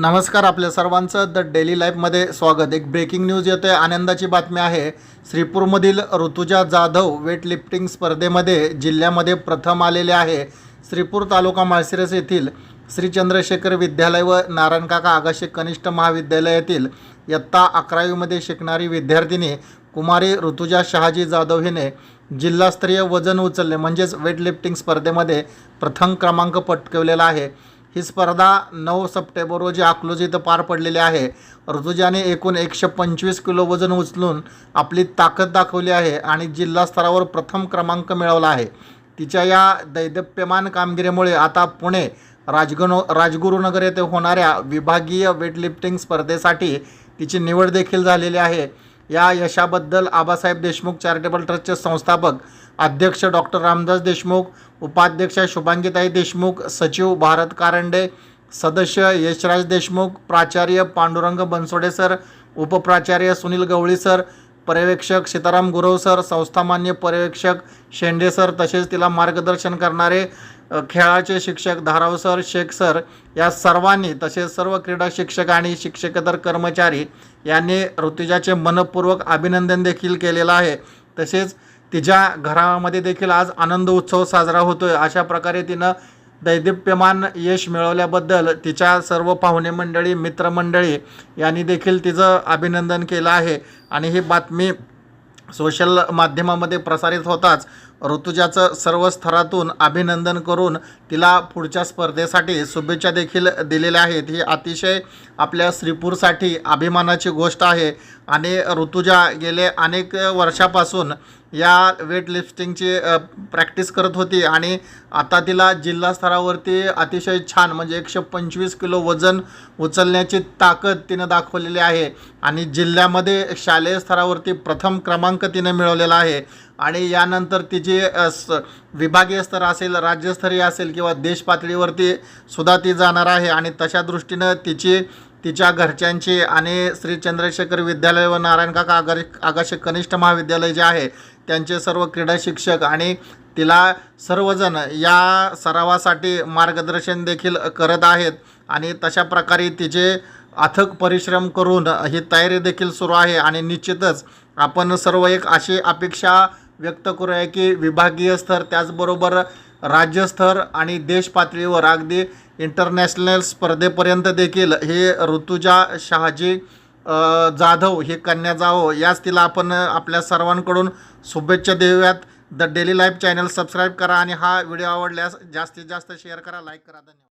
नमस्कार आपल्या सर्वांचं. द डेली लाईफमध्ये स्वागत. एक ब्रेकिंग न्यूज येते आनंदाची बातमी आहे. श्रीपूरमधील ऋतुजा जाधव वेट लिफ्टिंग स्पर्धेमध्ये जिल्ह्यामध्ये प्रथम आलेले आहे. श्रीपूर तालुका माळशिरस येथील श्री चंद्रशेखर विद्यालय व नारायणकाका आगाशे कनिष्ठ महाविद्यालय येथील इयत्ता अकरावीमध्ये शिकणारी विद्यार्थिनी कुमारी ऋतुजा शहाजी जाधव हिने जिल्हास्तरीय वजन उचलणे म्हणजेच वेटलिफ्टिंग स्पर्धेमध्ये प्रथम क्रमांक पटकवलेला आहे. ही स्पर्धा नऊ सप्टेंबर रोजी अकलूज इथं पार पडलेली आहे. ऋतुजाने एकूण एकशे पंचवीस किलो वजन उचलून आपली ताकद दाखवली आहे आणि जिल्हा स्तरावर प्रथम क्रमांक मिळवला आहे. तिच्या या दैदप्यमान कामगिरीमुळे आता पुणे राजगनो राजगुरुनगर येथे होणाऱ्या विभागीय वेटलिफ्टिंग स्पर्धेसाठी तिची निवड देखील झालेली आहे. या यशाबद्दल आबासाहेब देशमुख चॅरिटेबल ट्रस्टचे संस्थापक अध्यक्ष डॉक्टर रामदास देशमुख उपाध्यक्ष शुभांगीताई देशमुख सचिव भारत कारंडे सदस्य यशराज देशमुख प्राचार्य पांडुरंग बनसोडे सर उपप्राचार्य सुनील गवळी सर पर्यवेक्षक सीताराम गुरव सर संस्थामान्य पर्यवेक्षक शेंडे सर तसेच तिला मार्गदर्शन करणारे खेळाचे शिक्षक धाराव सर शेख सर या सर्वांनी तसेच सर्व क्रीडा शिक्षक आणि शिक्षकेतर कर्मचारी यांनी ऋतुजाचे मनपूर्वक अभिनंदन देखील केलेलं आहे. तसेच तिच्या घरामध्ये देखील आज आनंद उत्सव साजरा होतोय. अशा प्रकारे तिनं दैदिप्यमान यश मिळवल्याबद्दल तिच्या सर्व पाहुणे मंडळी मित्रमंडळी यांनी देखील तिचं अभिनंदन केलं आहे. आणि ही बातमी सोशल माध्यमामध्ये प्रसारित होताच ऋतुजाचं सर्व स्तरातून अभिनंदन करून तिला पुढच्या स्पर्धेसाठी शुभेच्छा देखील दिलेल्या आहेत. ही अतिशय आपल्या श्रीपूरसाठी अभिमानाची गोष्ट आहे. आणि ऋतुजा गेले अनेक वर्षापासून या वेट लिफ्टिंगची प्रॅक्टिस करत होती आणि आता तिला जिल्हा स्तरावरती अतिशय छान म्हणजे एकशे पंचवीस किलो वजन उचलण्याची ताकद तिनं दाखवलेली आहे. आणि जिल्ह्यामध्ये शालेय स्तरावरती प्रथम क्रमांक तिनं मिळवलेला आहे. आणि यानंतर तिची स विभागीय स्तर असेल राज्यस्तरीय असेल किंवा देश पातळीवरती सुद्धा ती जाणार आहे आणि तशा दृष्टीनं तिची तिच्या घरच्यांची आणि श्री चंद्रशेखर विद्यालय व नारायण काका आगा आगाशे कनिष्ठ महाविद्यालय जे आहे त्यांचे सर्व क्रीडा शिक्षक आणि तिला सर्वजण या सरावासाठी मार्गदर्शन देखील करत आहेत आणि तशा प्रकारे तिचे अथक परिश्रम करून ही तयारी देखील सुरू आहे आणि निश्चितच आपण सर्व एक अशी अपेक्षा व्यक्त करूया की विभागीय स्तर त्याचबरोबर राज्यस्तर आणि देश पातळीवर अगदी इंटरनॅशनल स्पर्धेपर्यंत देखील हे ऋतुजा शहाजी जाधव हे कन्या जावो याच तिला आपण आपल्या सर्वांकडून शुभेच्छा देऊयात. The daily life channel subscribe करा आणि हा व्हिडिओ आवडल्यास जास्तीत जास्त शेअर करा लाईक करा धन्यवाद.